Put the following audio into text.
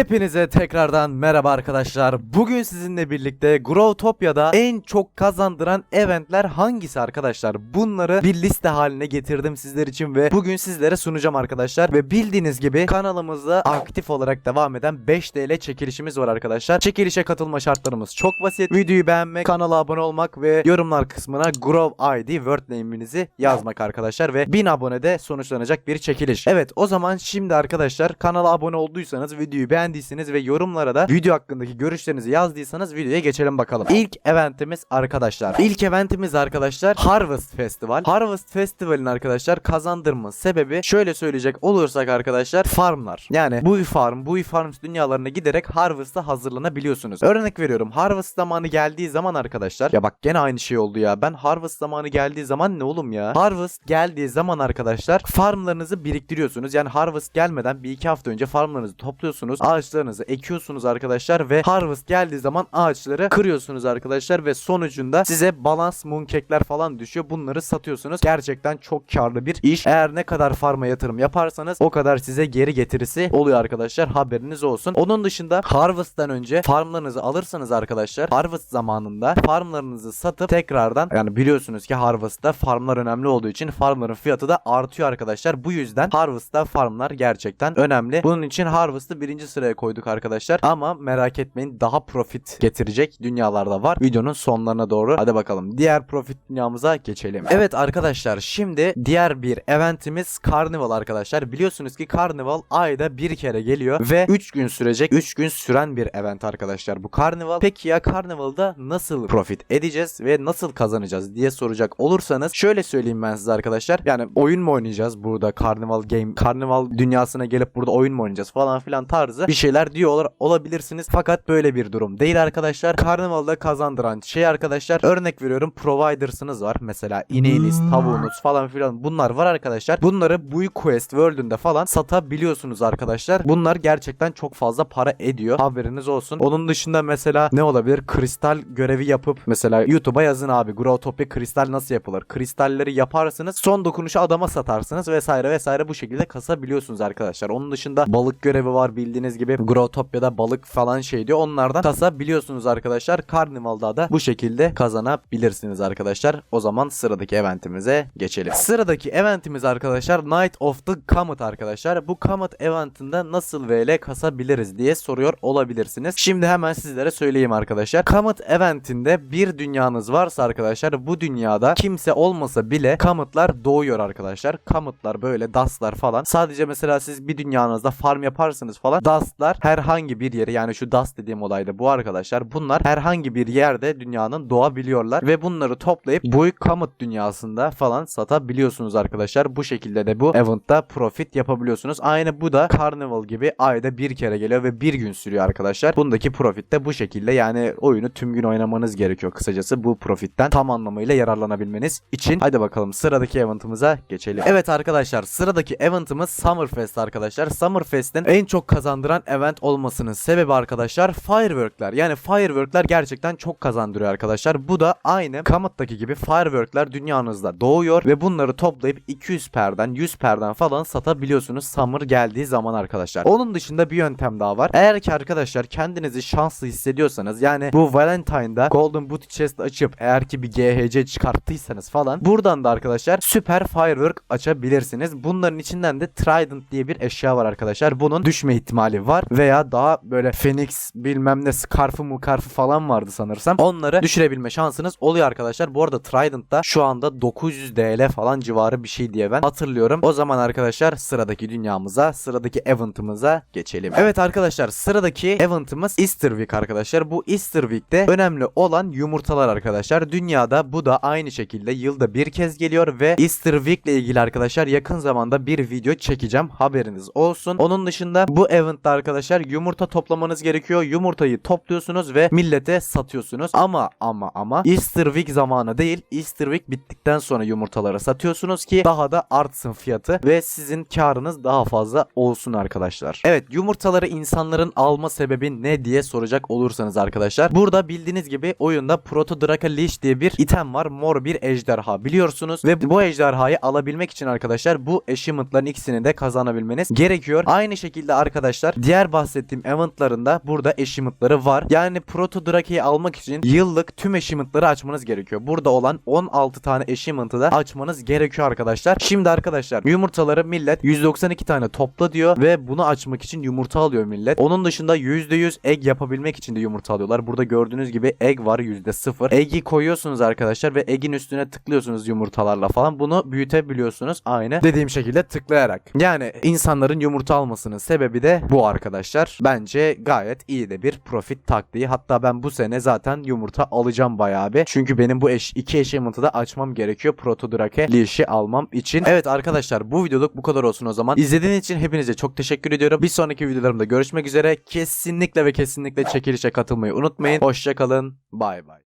Hepinize tekrardan merhaba arkadaşlar. Bugün sizinle birlikte Growtopia'da en çok kazandıran eventler hangisi arkadaşlar? Bunları bir liste haline getirdim sizler için ve bugün sizlere sunacağım arkadaşlar. Ve bildiğiniz gibi kanalımızda aktif olarak devam eden 5 TL çekilişimiz var arkadaşlar. Çekilişe katılma şartlarımız çok basit. Videoyu beğenmek, kanala abone olmak ve yorumlar kısmına Grow ID word name'inizi yazmak arkadaşlar ve 1000 abonede sonuçlanacak bir çekiliş. Evet o zaman şimdi arkadaşlar kanala abone olduysanız videoyu beğendiyseniz ve yorumlara da video hakkındaki görüşlerinizi yazdıysanız videoya geçelim bakalım. İlk eventimiz arkadaşlar. İlk eventimiz arkadaşlar Harvest Festival. Harvest Festival'in arkadaşlar kazandırma sebebi şöyle söyleyecek olursak arkadaşlar farmlar. Yani bu farm, bu farms dünyalarına giderek Harvest'a hazırlanabiliyorsunuz. Örnek veriyorum Harvest zamanı geldiği zaman arkadaşlar ya bak gene aynı şey oldu ya. Ben Harvest zamanı geldiği zaman ne oğlum ya? Harvest geldiği zaman arkadaşlar farmlarınızı biriktiriyorsunuz. Yani Harvest gelmeden bir iki hafta önce farmlarınızı topluyorsunuz. Ağaçlarınızı ekiyorsunuz arkadaşlar ve Harvest geldiği zaman ağaçları kırıyorsunuz arkadaşlar ve sonucunda size balans mooncakler falan düşüyor. Bunları satıyorsunuz. Gerçekten çok karlı bir iş. Eğer ne kadar farma yatırım yaparsanız o kadar size geri getirisi oluyor arkadaşlar. Haberiniz olsun. Onun dışında Harvest'tan önce farmlarınızı alırsanız arkadaşlar Harvest zamanında farmlarınızı satıp tekrardan yani biliyorsunuz ki Harvest'ta farmlar önemli olduğu için farmların fiyatı da artıyor arkadaşlar. Bu yüzden Harvest'ta farmlar gerçekten önemli. Bunun için Harvest'ı birinci sıraya koyduk arkadaşlar. Ama merak etmeyin daha profit getirecek dünyalarda var. Videonun sonlarına doğru. Hadi bakalım diğer profit dünyamıza geçelim. Evet arkadaşlar şimdi diğer bir eventimiz Carnival arkadaşlar. Biliyorsunuz ki Carnival ayda bir kere geliyor ve 3 gün sürecek. 3 gün süren bir event arkadaşlar bu Carnival. Peki ya Carnival'da nasıl profit edeceğiz ve nasıl kazanacağız diye soracak olursanız şöyle söyleyeyim ben size arkadaşlar. Yani oyun mu oynayacağız burada Carnival game Carnival dünyasına gelip burada oyun mu oynayacağız falan filan tarzı bir şeyler diyor ol- olabilirsiniz. Fakat böyle bir durum değil arkadaşlar. Carnival'da kazandıran şey arkadaşlar örnek veriyorum providers'ınız var. Mesela ineğiniz, tavuğunuz falan filan bunlar var arkadaşlar. Bunları bu Quest World'ünde falan satabiliyorsunuz arkadaşlar. Bunlar gerçekten çok fazla para ediyor. Haberiniz olsun. Onun dışında mesela ne olabilir? Kristal görevi yapıp mesela YouTube'a yazın abi Growtopia kristal nasıl yapılır? Kristalleri yaparsınız. Son dokunuşu adama satarsınız vesaire vesaire bu şekilde kasabiliyorsunuz arkadaşlar. Onun dışında balık görevi var bildiğiniz gibi. Growtopia'da balık falan şey diyor. Onlardan kasabiliyorsunuz arkadaşlar. Carnival'da da bu şekilde kazanabilirsiniz arkadaşlar. O zaman sıradaki eventimize geçelim. Sıradaki eventimiz arkadaşlar Night of the Comet arkadaşlar. Bu Comet eventinde nasıl VL kasabiliriz diye soruyor olabilirsiniz. Şimdi hemen sizlere söyleyeyim arkadaşlar. Comet eventinde bir dünyanız varsa arkadaşlar bu dünyada kimse olmasa bile Comet'lar doğuyor arkadaşlar. Comet'lar böyle Dust'lar falan. Sadece mesela siz bir dünyanızda farm yaparsınız falan. Dust'lar herhangi bir yere yani şu Dust dediğim olayda bu arkadaşlar. Bunlar herhangi bir yerde dünyanın doğabiliyorlar ve bunları toplayıp bu Comet dünyasında falan satabiliyorsunuz arkadaşlar. Bu şekilde de bu event'ta profit yapabiliyorsunuz. Aynı bu da Carnival gibi ayda bir kere geliyor ve bir gün sürüyor arkadaşlar. Bundaki profit de bu şekilde yani oyunu tüm gün oynamanız gerekiyor kısacası bu profitten tam anlamıyla yararlanabilmeniz için. Hadi bakalım sıradaki event'ımıza geçelim. Evet arkadaşlar sıradaki event'ımız Summerfest arkadaşlar. Summerfest'in en çok kazandıran event olmasının sebebi arkadaşlar firework'ler. Yani firework'ler gerçekten çok kazandırıyor arkadaşlar. Bu da aynı Comet'taki gibi firework'ler dünyanızda doğuyor ve bunları toplayıp 200 perden 100 perden falan satabiliyorsunuz Summer geldiği zaman arkadaşlar. Onun dışında bir yöntem daha var. Eğer ki arkadaşlar kendinizi şanslı hissediyorsanız yani bu Valentine'da Golden Booty Chest açıp eğer ki bir GHC çıkarttıysanız falan buradan da arkadaşlar süper firework açabilirsiniz. Bunların içinden de Trident diye bir eşya var arkadaşlar. Bunun düşme ihtimali var veya daha böyle Phoenix bilmem ne scarfı mı karfı falan vardı sanırsam. Onları düşürebilme şansınız oluyor arkadaşlar. Bu arada Trident'da şu anda 900 DL falan civarı bir şey diye ben hatırlıyorum. O zaman arkadaşlar sıradaki dünyamıza, sıradaki event'ımıza geçelim. Evet arkadaşlar sıradaki event'ımız Easter Week arkadaşlar. Bu Easter Week'te önemli olan yumurtalar arkadaşlar. Dünyada bu da aynı şekilde yılda bir kez geliyor ve Easter Week ile ilgili arkadaşlar yakın zamanda bir video çekeceğim. Haberiniz olsun. Onun dışında bu eventte arkadaşlar yumurta toplamanız gerekiyor. Yumurtayı topluyorsunuz ve millete satıyorsunuz. Ama ama ama Easter Week zamanı değil. Easter Week bittikten sonra yumurtaları satıyorsunuz ki daha da artsın fiyatı ve sizin karınız daha fazla olsun arkadaşlar. Evet yumurtaları insanların alma sebebi ne diye soracak olursanız arkadaşlar. Burada bildiğiniz gibi oyunda Proto Draka Leash diye bir item var. Mor bir ejderha biliyorsunuz ve bu ejderhayı alabilmek için arkadaşlar bu achievement'ların ikisini de kazanabilmeniz gerekiyor. Aynı şekilde arkadaşlar diğer bahsettiğim eventlarında burada achievement'ları var. Yani Proto Drake'yi almak için yıllık tüm achievement'ları açmanız gerekiyor. Burada olan 16 tane achievement'ı da açmanız gerekiyor arkadaşlar. Şimdi arkadaşlar yumurtaları millet 192 tane topla diyor ve bunu açmak için yumurta alıyor millet. Onun dışında %100 egg yapabilmek için de yumurta alıyorlar. Burada gördüğünüz gibi egg var %0. Egg'i koyuyorsunuz arkadaşlar ve egg'in üstüne tıklıyorsunuz yumurtalarla falan. Bunu büyütebiliyorsunuz aynı dediğim şekilde tıklayarak. Yani insanların yumurta almasının sebebi de bu arkadaşlar. Bence gayet iyi de bir profit taktiği. Hatta ben bu sene zaten yumurta alacağım bayağı bir. Çünkü benim bu eş, iki achievement'ı da açmam gerekiyor. Proto Drake Leash'i almam için. Evet arkadaşlar bu videoluk bu kadar olsun o zaman. İzlediğiniz için hepinize çok teşekkür ediyorum. Bir sonraki videolarımda görüşmek üzere. Kesinlikle ve kesinlikle çekilişe katılmayı unutmayın. Hoşçakalın. Bay bay.